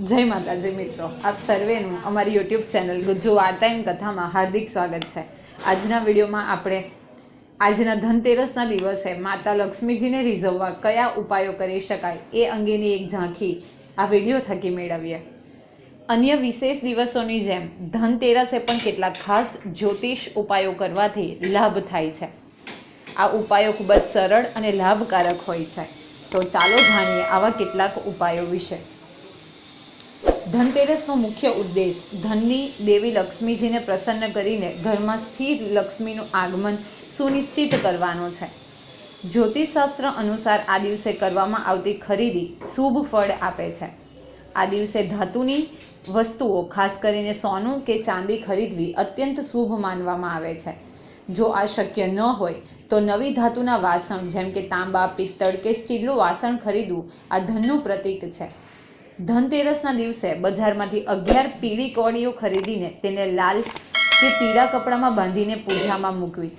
જય માતાજી મિત્રો, આપ સર્વેનું અમારી યુટ્યુબ ચેનલ ગુજ્જુ વાર્તા એમ કથામાં હાર્દિક સ્વાગત છે. આજના વિડીયોમાં આપણે આજના ધનતેરસના દિવસે માતા લક્ષ્મીજીને રીઝવવા કયા ઉપાયો કરી શકાય એ અંગેની એક ઝાંખી આ વીડિયો થકી મેળવીએ. અન્ય વિશેષ દિવસોની જેમ ધનતેરસે પણ કેટલાક ખાસ જ્યોતિષ ઉપાયો કરવાથી લાભ થાય છે. આ ઉપાયો ખૂબ જ સરળ અને લાભકારક હોય છે. તો ચાલો જાણીએ આવા કેટલાક ઉપાયો વિશે. ધનતેરસનો મુખ્ય ઉદ્દેશ ધનની દેવી લક્ષ્મીજીને પ્રસન્ન કરીને ઘરમાં સ્થિર લક્ષ્મીનું આગમન સુનિશ્ચિત કરવાનો છે. જ્યોતિષશાસ્ત્ર અનુસાર આ દિવસે કરવામાં આવતી ખરીદી શુભ ફળ આપે છે. આ દિવસે ધાતુની વસ્તુઓ, ખાસ કરીને સોનું કે ચાંદી ખરીદવી અત્યંત શુભ માનવામાં આવે છે. જો આ શક્ય ન હોય, તો નવી ધાતુના વાસણ જેમ કે તાંબા, પિત્તળ કે સ્ટીલનું વાસણ ખરીદવું આ ધનનું પ્રતીક છે. ધનતેરસના દિવસે બજારમાંથી અગિયાર પીળી કોળીઓ ખરીદીને તેને લાલ કે પીળા કપડામાં બાંધીને પૂજામાં મૂકવી.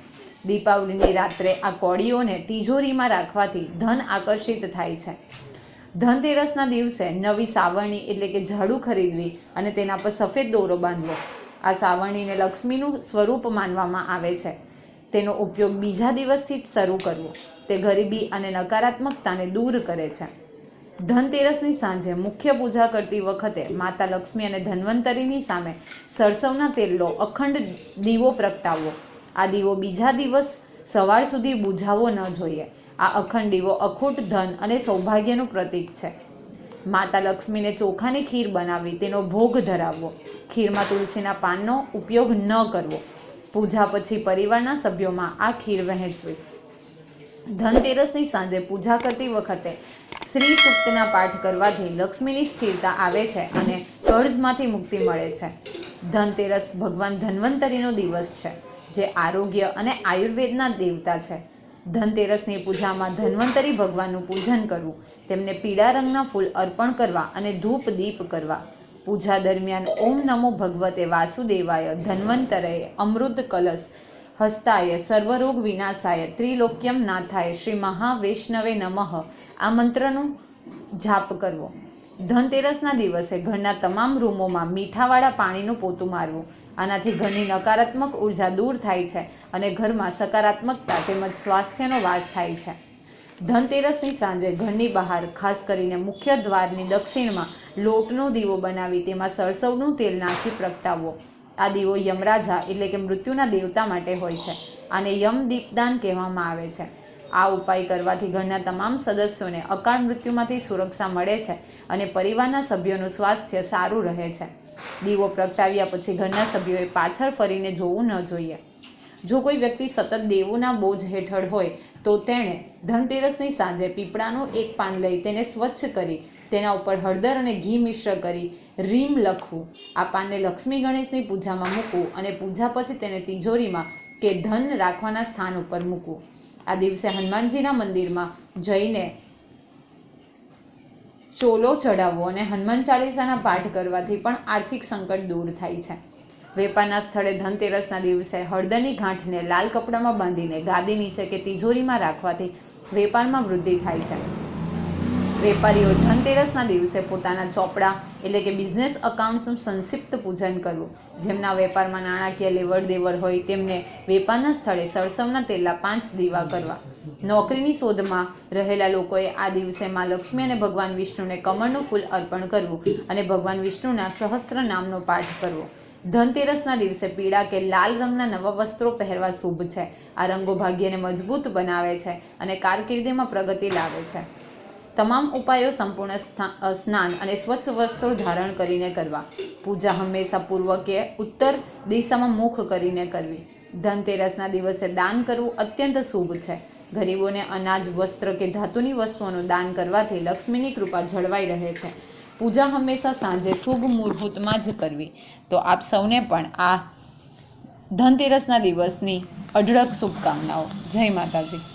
દીપાવલીની રાત્રે આ કોળીઓને તિજોરીમાં રાખવાથી ધન આકર્ષિત થાય છે. ધનતેરસના દિવસે નવી સાવરણી એટલે કે ઝાડુ ખરીદવી અને તેના પર સફેદ દોરો બાંધવો. આ સાવરણીને લક્ષ્મીનું સ્વરૂપ માનવામાં આવે છે. તેનો ઉપયોગ બીજા દિવસથી જ શરૂ કરવો. તે ગરીબી અને નકારાત્મકતાને દૂર કરે છે. ધનતેરસની સાંજે મુખ્ય પૂજા કરતી વખતે માતા લક્ષ્મી અને ધન્વંતરીની સામે સરસવના તેલનો અખંડ દીવો પ્રગટાવવો. આ દીવો બીજા દિવસ સવાર સુધી બુઝાવવો ન જોઈએ. આ અખંડ દીવો અખૂટ ધન અને સૌભાગ્યનું પ્રતીક છે. માતા લક્ષ્મીને ચોખાની ખીર બનાવી તેનો ભોગ ધરાવવો. ખીરમાં તુલસીના પાનનો ઉપયોગ ન કરવો. પૂજા પછી પરિવારના સભ્યોમાં આ ખીર વહેંચવી. ધનતેરસની સાંજે પૂજા કરતી વખતે શ્રી સૂક્તના પાઠ કરવાથી લક્ષ્મીની સ્થિરતા આવે છે અને કર્જમાંથી મુક્તિ મળે છે. ધનતેરસ ભગવાન ધન્વંતરીનો દિવસ છે, જે આરોગ્ય અને આયુર્વેદના દેવતા છે. ધનતેરસની પૂજામાં ધન્વંતરી ભગવાનનું પૂજન કરવું, તેમને પીળા રંગના ફૂલ અર્પણ કરવા અને ધૂપ દીપ કરવા. પૂજા દરમિયાન ઓમ નમો ભગવતે વાસુદેવાય, ધન્વંતરય અમૃત કલશ હસ્તાય, સર્વરોગ વિનાશાય, ત્રિલોક્યમ નાથાય, શ્રી મહાવૈષ્ણવે નમઃ. આ મંત્રનું જાપ કરવો. ધનતેરસના દિવસે ઘરના તમામ રૂમોમાં મીઠાવાળા પાણીનું પોતું મારવું. આનાથી ઘરની નકારાત્મક ઊર્જા દૂર થાય છે અને ઘરમાં સકારાત્મકતા તેમજ સ્વાસ્થ્યનો વાસ થાય છે. ધનતેરસની સાંજે ઘરની બહાર, ખાસ કરીને મુખ્ય દ્વારની દક્ષિણમાં, લોટનો દીવો બનાવી તેમાં સરસવનું તેલ નાખી પ્રગટાવવો. આ દીવો યમરાજા એટલે કે મૃત્યુના દેવતા માટે હોય છે આને યમ દીપદાન કહેવામાં આવે છે. આ ઉપાય કરવાથી ઘરના તમામ સદસ્યોને અકાળ મૃત્યુમાંથી સુરક્ષા મળે છે અને પરિવારના સભ્યોનું સ્વાસ્થ્ય સારું રહે છે. દીવો પ્રગટાવ્યા પછી ઘરના સભ્યોએ પાછળ ફરીને જોવું ન જોઈએ. જો કોઈ વ્યક્તિ સતત દેવોના બોજ હેઠળ હોય તો તેણે ધનતેરસની સાંજે પીપળાનું એક પાન લઈ તેને સ્વચ્છ કરી તેના ઉપર હળદર અને ઘી મિશ્ર કરી રીમ લખવું. આ પાનને લક્ષ્મી ગણેશની પૂજામાં મૂકવું અને પૂજા પછી તેને તિજોરીમાં કે ધન રાખવાના સ્થાન ઉપર મૂકવું. આ દિવસે હનુમાનજીના મંદિરમાં જઈને ચોલો ચડાવવો અને હનુમાન ચાલીસાના પાઠ કરવાથી પણ આર્થિક સંકટ દૂર થાય છે. વેપારના સ્થળે ધનતેરસના દિવસે હળદરની ગાંઠને લાલ કપડામાં બાંધીને ગાદી નીચે કે તિજોરીમાં રાખવાથી વેપારમાં વૃદ્ધિ થાય છે. વેપારીઓ ધનતેરસના દિવસે પોતાના ચોપડા એટલે કે બિઝનેસ અકાઉન્ટ્સનું સંક્ષિપ્ત પૂજન કરવું જેમના વેપારમાં નાણાકીય લેવડ દેવડ હોય તેમને વેપારના સ્થળે સરસવના તેલના પાંચ દીવા કરવા. નોકરીની શોધમાં રહેલા લોકોએ આ દિવસે માં લક્ષ્મી અને ભગવાન વિષ્ણુને કમળનું ફૂલ અર્પણ કરવું અને ભગવાન વિષ્ણુના સહસ્ત્ર નામનો પાઠ કરવો. ધનતેરસના દિવસે પીળા કે લાલ રંગના નવા વસ્ત્રો પહેરવા શુભ છે. આ રંગો ભાગ્યને મજબૂત બનાવે છે અને કારકિર્દીમાં પ્રગતિ લાવે છે. તમામ ઉપાયો સંપૂર્ણ સ્નાન અને સ્વચ્છ વસ્ત્રો ધારણ કરીને કરવા. પૂજા હંમેશા પૂર્વ કે ઉત્તર દિશામાં મુખ કરીને કરવી. ધનતેરસના દિવસે દાન કરવું અત્યંત શુભ છે. ગરીબોને અનાજ, વસ્ત્ર કે ધાતુની વસ્તુઓનું દાન કરવાથી લક્ષ્મીની કૃપા જળવાઈ રહે છે. પૂજા હંમેશા સાંજે શુભ મુહૂર્તમાં જ કરવી. તો આપ સૌને પણ આ ધનતેરસના દિવસની અઢળક શુભકામનાઓ. જય માતાજી.